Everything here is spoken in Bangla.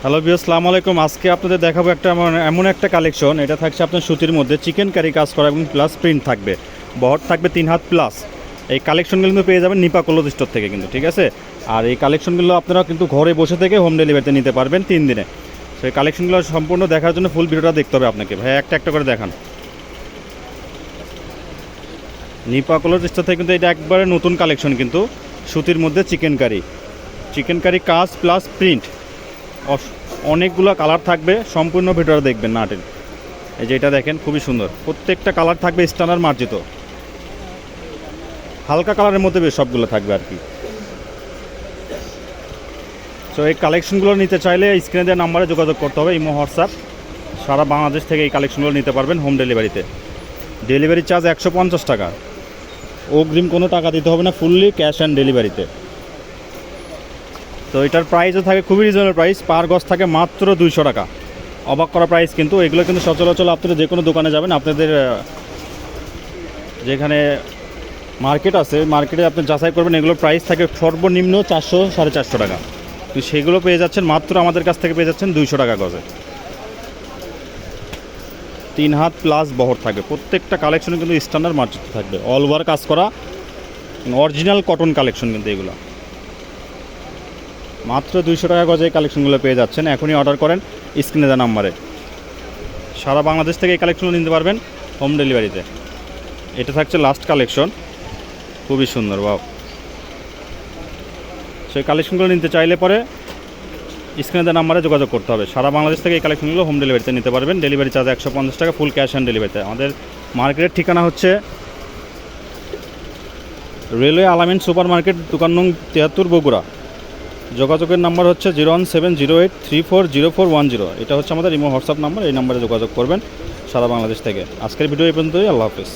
হ্যালো বিও সালাম আলাইকুম। আজকে আপনাদের দেখাবো একটা এমন- একটা কালেকশন। এটা থাকছে আপনার সুতির মধ্যে। চিকেন কারি কাজ করা এবং প্লাস প্রিন্ট থাকবে। বহর থাকবে তিন হাত প্লাস এই কালেকশনগুলো কিন্তু পেয়ে যাবেন নিপা কলোজ স্টোর থেকে কিন্তু, ঠিক আছে? আর এই কালেকশনগুলো আপনারা কিন্তু ঘরে বসে থেকে হোম ডেলিভারিতে নিতে পারবেন তিন দিনে। সেই কালেকশনগুলো সম্পূর্ণ দেখার জন্য ফুল ভিডিওটা দেখতে হবে আপনাকে। ভাই একটা একটা করে দেখান। নিপা কলোজ স্টোর থেকে কিন্তু এটা একবারে নতুন কালেকশন কিন্তু সুতির মধ্যে চিকেন কারি চিকেন কারি কাজ প্লাস প্রিন্ট অনেকগুলো কালার থাকবে, সম্পূর্ণ ভিডিওটা দেখবেন না টেন এই যে এটা দেখেন, খুবই সুন্দর। প্রত্যেকটা কালার থাকবে স্টানার মার্জিত। হালকা কালারের মধ্যে বেশ সবগুলো থাকবে আর কি। তো এই কালেকশনগুলো নিতে চাইলে স্ক্রিনে দেওয়া নাম্বারে যোগাযোগ করতে হবে, ইমো, হোয়াটসঅ্যাপ। সারা বাংলাদেশ থেকে এই কালেকশনগুলো নিতে পারবেন হোম ডেলিভারিতে ডেলিভারি চার্জ একশো পঞ্চাশ টাকা। অগ্রিম কোনো টাকা দিতে হবে না ফুললি ক্যাশ অ্যান্ড ডেলিভারিতে তো এটার প্রাইসও থাকে খুবই রিজনেবল প্রাইস পার গজ থাকে মাত্র দুইশো টাকা। অবাক করা প্রাইস কিন্তু, এগুলো কিন্তু সচরাচর আপনারা যে কোনো দোকানে যাবেন, আপনাদের যেখানে মার্কেট আছে মার্কেটে আপনি যাচাই করবেন এগুলোর প্রাইস থাকে সর্বনিম্ন চারশো সাড়ে চারশো টাকা। তো সেগুলো পেয়ে যাচ্ছেন, মাত্র আমাদের কাছ থেকে পেয়ে যাচ্ছেন দুইশো টাকা গজে। তিন হাত প্লাস বহর থাকবে প্রত্যেকটা কালেকশনে কিন্তু স্ট্যান্ডার্ড মার্কেট থাকবে। অল ওভার কাজ করা অরিজিনাল কটন কালেকশন কিন্তু এগুলো। মাত্র দুইশো টাকা গজে এই কালেকশনগুলো পেয়ে যাচ্ছেন। এখনই অর্ডার করেন স্ক্রিনে দেওয়া নাম্বারে। সারা বাংলাদেশ থেকে এই কালেকশনগুলো নিতে পারবেন হোম ডেলিভারিতে এটা থাকছে লাস্ট কালেকশন খুবই সুন্দর বাও সেই কালেকশনগুলো নিতে চাইলে পরে স্ক্রিনে দেওয়া নাম্বারে যোগাযোগ করতে হবে। সারা বাংলাদেশ থেকে এই কালেকশনগুলো হোম ডেলিভারিতে নিতে পারবেন। ডেলিভারি চার্জ একশো পঞ্চাশ টাকা ফুল ক্যাশ অন ডেলিভারিতে আমাদের মার্কেটের ঠিকানা হচ্ছে রেলওয়ে আলামিন সুপার মার্কেট দোকান নং তিয়াত্তর বগুড়া। যোগাযোগের নাম্বার হচ্ছে zero one seven zero eight three four zero four one zero. এটা হচ্ছে আমাদের ইমো, হোয়াটসঅ্যাপ নাম্বার, এই নাম্বারে যোগাযোগ করবেন সারা বাংলাদেশ থেকে। আজকের ভিডিও এই পর্যন্তই, আল্লাহ হাফিজ।